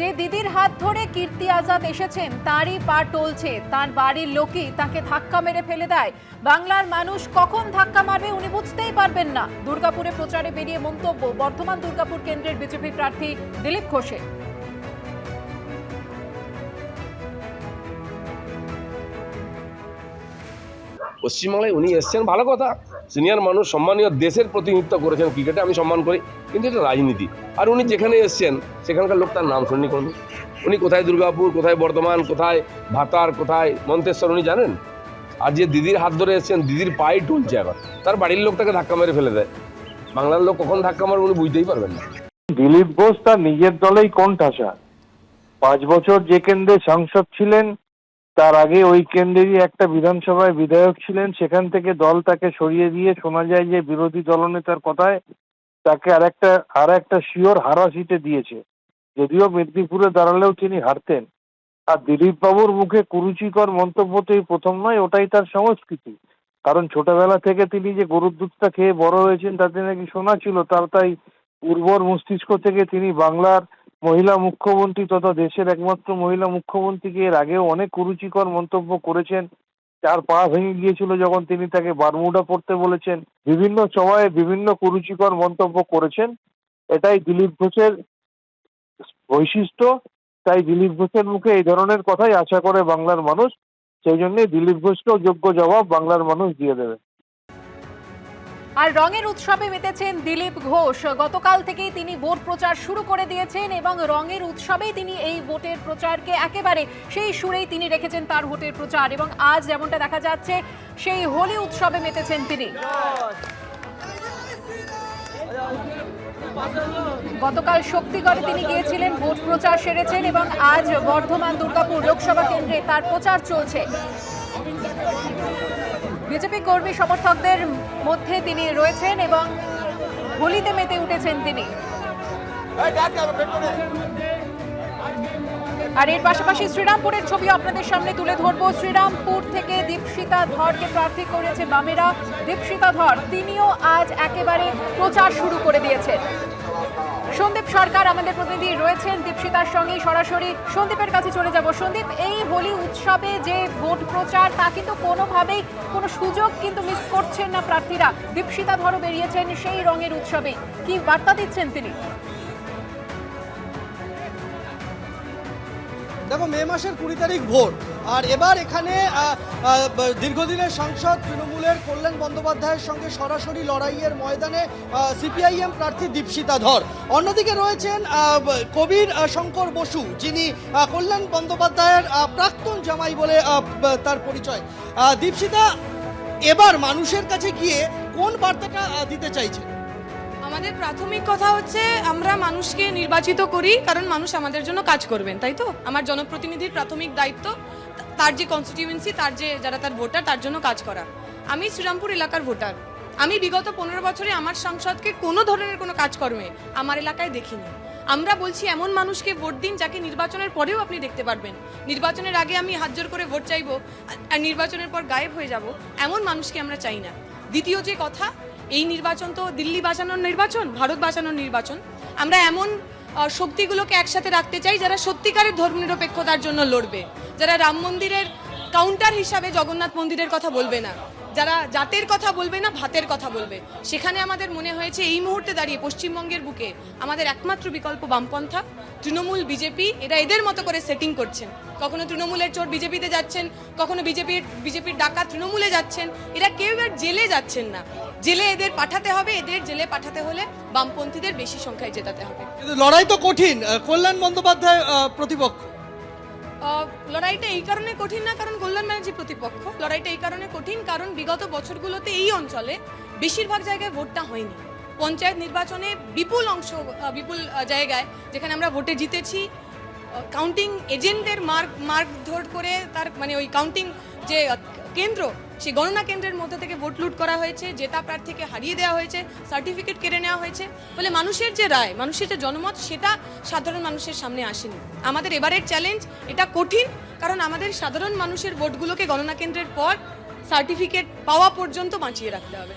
যে দিদির হাত ধরে কীর্তি আজাদ এসেছেন, তারই পা টলছে। তার বাড়ির লোকই তাকে ধাক্কা মেরে ফেলে দেয়। বাংলার মানুষ কখন ধাক্কা মারবে উনি বুঝতেই পারবেন না। দুর্গাপুরে প্রচারে বেরিয়ে মন্তব্য, বর্ধমান দুর্গাপুর কেন্দ্রের বিজেপি প্রার্থী দিলীপ ঘোষের পশ্চিমবাংলায় উনি এসছেন, ভালো কথা। সিনিয়র মানুষ, সম্মানীয় দেশের প্রতিনিধিত্ব করেছেন ক্রিকেটে, আমি সম্মান করি। কিন্তু এটা রাজনীতি। আর উনি যেখানে এসছেন, সেখানকার লোক তার নাম শুননি কোনো উনি কোথায় দুর্গাপুর, কোথায় বর্ধমান, কোথায় ভাতার, কোথায় মন্তেশ্বর, উনি জানেন? আর যে দিদির হাত ধরে এসছেন, দিদির পায়ে টুলছে এখন। তার বাড়ির লোক তাকে ধাক্কা মেরে ফেলে দেয়। বাংলার লোক কখন ধাক্কা মারবে উনি বুঝতেই পারবেন না। দিলীপ ঘোষ তার নিজের দলেই কোণঠাসা। পাঁচ বছর যে কেন্দ্রে সাংসদ ছিলেন, তার আগে ওই কেন্দ্রেরই একটা বিধানসভায় বিধায়ক ছিলেন। সেখান থেকে দল তাকে সরিয়ে দিয়ে শোনা যায় যে বিরোধী দলনেতার কথায় তাকে আর একটা আর একটা শিওর হারা সিটে দিয়েছে। যদিও মেদিনীপুরে দাঁড়ালেও তিনি হারতেন। আর দিলীপ বাবুর মুখে কুরুচিকর মন্তব্য তো এই প্রথম নয়, ওটাই তার সংস্কৃতি। কারণ ছোটবেলা থেকে তিনি যে গরুর দুধটা খেয়ে বড় হয়েছেন, তাতে নাকি শোনা ছিল তার তাই উর্বর মস্তিষ্ক থেকে তিনি বাংলার মহিলা মুখ্যমন্ত্রী তথা দেশের একমাত্র মহিলা মুখ্যমন্ত্রীকে এর আগেও অনেক কুরুচিকর মন্তব্য করেছেন তার পা ভেঙে গিয়েছিল যখন তিনি তাকে বারমুডা পড়তে বলেছেন। বিভিন্ন সময়ে বিভিন্ন কুরুচিকর মন্তব্য করেছেন। এটাই দিলীপ ঘোষের বৈশিষ্ট্য। তাই দিলীপ ঘোষের মুখে এই ধরনের কথাই আশা করে বাংলার মানুষ। সেই জন্যই দিলীপ ঘোষকেও যোগ্য জবাব বাংলার মানুষ দিয়ে দেবে। আর রঙের উৎসবে মেতেছেন দিলীপ ঘোষ। গতকাল থেকেই তিনি ভোট প্রচার শুরু করে দিয়েছেন এবং রঙের উৎসবেই তিনি এই ভোটের প্রচারকে একেবারে সেই সুরেই তিনি রেখেছেন তার ভোটের প্রচার এবং আজ যেমনটা দেখা যাচ্ছে, সেই হোলি উৎসবে মেতেছেন তিনি। গতকাল শক্তিগড়ে তিনি গিয়েছিলেন, ভোট প্রচার সেরেছেন এবং আজ বর্ধমান দুর্গাপুর লোকসভা কেন্দ্রে তার প্রচার চলছে। বিজেপি কর্মী সমর্থকদের মধ্যে তিনি রয়েছেন এবং হোলিতে মেতে উঠেছেন তিনি। আর এর পাশাপাশি শ্রীরামপুরের ছবি আপনাদের সামনে তুলে ধরবো। শ্রীরামপুর থেকে দীপশিতা ধরকে প্রার্থী করেছে বামেরা। দীপশিতা ধর তিনিও আজ একেবারে প্রচার শুরু করে দিয়েছেন। সন্দীপ সরকার আমাদের প্রতিনিধি রয়েছেন দীপশিতার সঙ্গে। সরাসরি সন্দীপের কাছে চলে যাব। সন্দীপ, এই হোলি উৎসবে যে ভোট প্রচার, তা কিন্তু কোনোভাবেই কোনো সুযোগ কিন্তু মিস করছেন না প্রার্থীরা। দীপশিতা ধরো বেরিয়েছেন সেই রঙের উৎসবে। কি বার্তা দিচ্ছেন তিনি? দেখো, মে মাসের কুড়ি তারিখ ভোট আর এবার এখানে দীর্ঘদিনের সাংসদ তৃণমূলের কল্যাণ বন্দ্যোপাধ্যায়ের সঙ্গে সরাসরি লড়াইয়ের ময়দানে সিপিআইএম প্রার্থী দীপশিতা ধর। অন্যদিকে রয়েছেন কবির শঙ্কর বসু, যিনি কল্যাণ বন্দ্যোপাধ্যায়ের প্রাক্তন জামাই বলে তার পরিচয়। দীপশিতা, এবার মানুষের কাছে গিয়ে কোন বার্তাটা দিতে চাইছে আমাদের প্রাথমিক কথা হচ্ছে আমরা মানুষকে নির্বাচিত করি, কারণ মানুষ আমাদের জন্য কাজ করবেন, তাই তো? আমার জনপ্রতিনিধির প্রাথমিক দায়িত্ব, তার যে কনস্টিটিউয়েন্সি তার যে যারা তার ভোটার তার জন্য কাজ করা। আমি শ্রীরামপুর এলাকার ভোটার আমি বিগত পনেরো বছরে আমার সাংসদকে কোনো ধরনের কোনো কাজকর্মে আমার এলাকায় দেখিনি। আমরা বলছি এমন মানুষকে ভোট দিন যাকে নির্বাচনের পরেও আপনি দেখতে পারবেন। নির্বাচনের আগে আমি হাত জোর করে ভোট চাইব, আর- নির্বাচনের পর গায়েব হয়ে যাব, এমন মানুষকে আমরা চাই না। দ্বিতীয় যে কথা এই নির্বাচন তো দিল্লি বাঁচানোর নির্বাচন, ভারত বাঁচানোর নির্বাচন। আমরা এমন শক্তিগুলোকে একসাথে রাখতে চাই যারা সত্যিকারের ধর্মনিরপেক্ষতার জন্য লড়বে। যারা রাম মন্দিরের কাউন্টার হিসাবে জগন্নাথ মন্দিরের কথা বলবে না। যারা জাতের কথা বলবে না, ভাতের কথা বলবে। সেখানে আমাদের মনে হয়েছে এই মুহূর্তে দাঁড়িয়ে পশ্চিমবঙ্গের বুকে আমাদের একমাত্র বিকল্প বামপন্থা, তৃণমূল বিজেপি এরা এদের মতো করে সেটিং করছেন। কখনো তৃণমূলের চোর বিজেপিতে যাচ্ছেন, কখনো বিজেপির বিজেপির ডাকা তৃণমূলে যাচ্ছেন। এরা কেউ আর জেলে যাচ্ছেন না। জেলে এদের পাঠাতে হবে এদের জেলে পাঠাতে হলে বামপন্থীদের বেশি সংখ্যায় জেতাতে হবে। কিন্তু লড়াই তো কঠিন। কল্যাণ বন্দ্যোপাধ্যায় প্রতিপক্ষ? লড়াইটা এই কারণে কঠিন না কারণ কল্যাণ ব্যানার্জি প্রতিপক্ষ। লড়াইটা এই কারণে কঠিন কারণ বিগত বছরগুলোতে এই অঞ্চলে বেশিরভাগ জায়গায় ভোটটা হয়নি। পঞ্চায়েত নির্বাচনে বিপুল অংশ বিপুল জায়গায় যেখানে আমরা ভোটে জিতেছি কাউন্টিং এজেন্টের মার্ক মার্ক ধর করে তার মানে ওই কাউন্টিং যে কেন্দ্র, সেই গণনা কেন্দ্রের মধ্যে থেকে ভোট লুট করা হয়েছে, জেতা প্রার্থীকে হারিয়ে দেওয়া হয়েছে, সার্টিফিকেট কেড়ে নেওয়া হয়েছে। ফলে মানুষের যে রায়, মানুষের যে জনমত, সেটা সাধারণ মানুষের সামনে আসেনি। আমাদের এবারের চ্যালেঞ্জ এটা কঠিন, কারণ আমাদের সাধারণ মানুষের ভোটগুলোকে গণনা কেন্দ্রের পর সার্টিফিকেট পাওয়া পর্যন্ত বাঁচিয়ে রাখতে হবে।